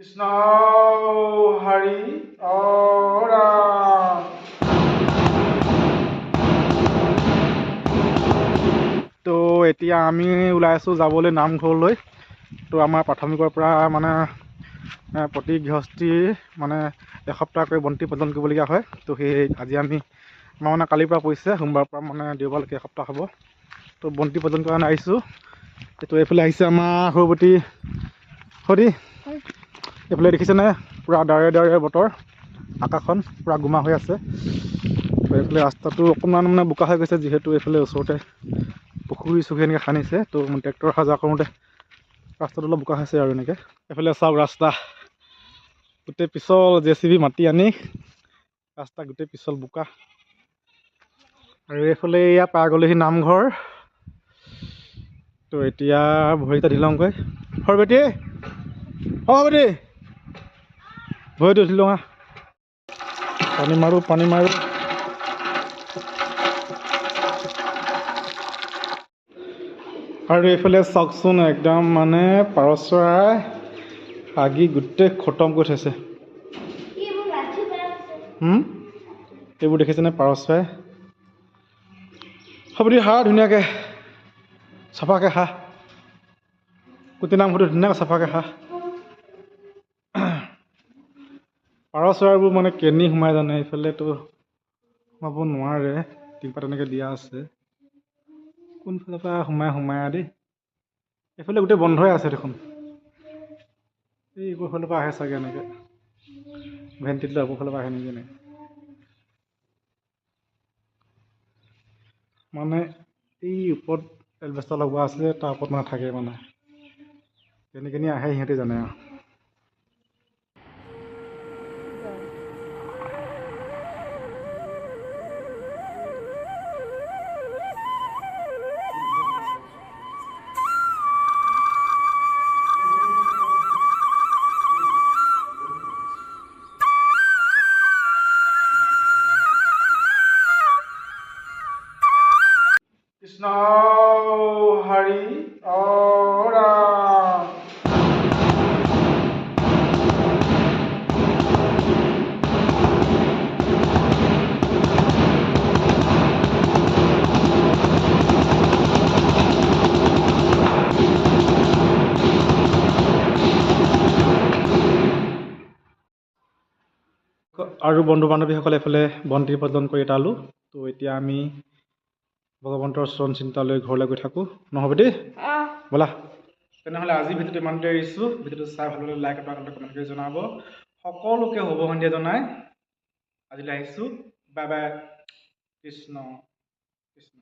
কৃষ্ণ হৰি তো এতিয়া আমি ওলাই আছোঁ যাবলৈ নামঘৰলৈ। তো আমাৰ প্ৰাথমিকৰ পৰা মানে প্ৰতি গৃহস্থী মানে এসপ্তাহকৈ বন্তি প্ৰদান কৰিবলগীয়া হয়। তো সেই আজি আমি আমাৰ মানে কালিৰ পৰা পৰিছে সোমবাৰৰ পৰা মানে দেওবাৰলৈকে এসপ্তাহ হ'ব। তো বন্তি প্ৰদান কৰা আহিছোঁ। এইটো এইফালে আহিছে আমাৰ সৰুপতি সদি এইফালে দেখিছেনে পূৰা ডাৱৰে ডাৱৰে বতৰ। আকাশখন পূৰা গোমা হৈ আছে। এইফালে ৰাস্তাটো অকণমান মানে বোকা হৈ গৈছে যিহেতু এইফালে ওচৰতে পুখুৰী চুখুৰী এনেকৈ খান্দিছে। তো ট্ৰেক্টৰ যোৱা কৰোঁতে ৰাস্তাটো অলপ বোকা হৈছে আৰু এনেকৈ। এইফালে চাওক ৰাস্তা। গোটেই পিছল জে চি বি মাটি আনি ৰাস্তা গোটেই পিছল বোকা। আৰু এইফালে এয়া পাৰ গ'লেহি নামঘৰ। তো এতিয়া ভৰিটা ঢিলংগৈ সৰবেটি সৰবেটি উঠি লওঁ আহ। পানী মাৰোঁ পানী মাৰোঁ আৰু এইফালে চাওকচোন একদম মানে পাৰ চৰাই হাগি গোটেই খতম কৰি থৈছে? এইবোৰ দেখিছেনে পাৰ চৰাই হ'ব দিয়া হা ধুনীয়াকৈ চাফাকৈ খা গোটেই নামঘৰটো ধুনীয়াকৈ চাফাকৈ খা পাৰ চৰাইবোৰ মানে কেনি সোমাই জানে? এইফালেতো সোমাব নোৱাৰে টিংপাত তেনেকৈ দিয়া আছে। কোনফালৰ পৰা সোমাই সোমাই দেই এইফালে গোটেই বন্ধই আছে দেখোন। এই এইবোৰ ফালৰ পৰা আহে চাগে এনেকৈ। ভেণ্টিত লৈ ফালৰ পৰা আহে নেকি এনেকৈ। মানে এই ওপৰত এলবেষ্টাৰ লগোৱা আছিলে তাৰ ওপৰত মানে থাকে মানে। কেনি কেনি আহে সিহঁতে জানে আৰু। কৃষ্ণ অ আৰু বন্ধু বান্ধৱীসকলে এইফালে বন্তি প্ৰজ্বলন কৰি এটালোঁ। তো এতিয়া আমি ভগৱন্তৰ চৰণ চিন্তালৈ ঘৰলৈ গৈ থাকোঁ। নহ'ব দেই? ব'লা। তেনেহ'লে আজি ভিডিঅ'টো ইমানতে এৰিছোঁ। ভিডিঅ'টো চাই ভাল লাগিলে লাইক এটা কমেণ্ট কৰি জনাব। সকলোকে শুভ সন্ধিয়া জনাই আজিলৈ আহিছোঁ। Bye bye. কৃষ্ণ। কৃষ্ণ।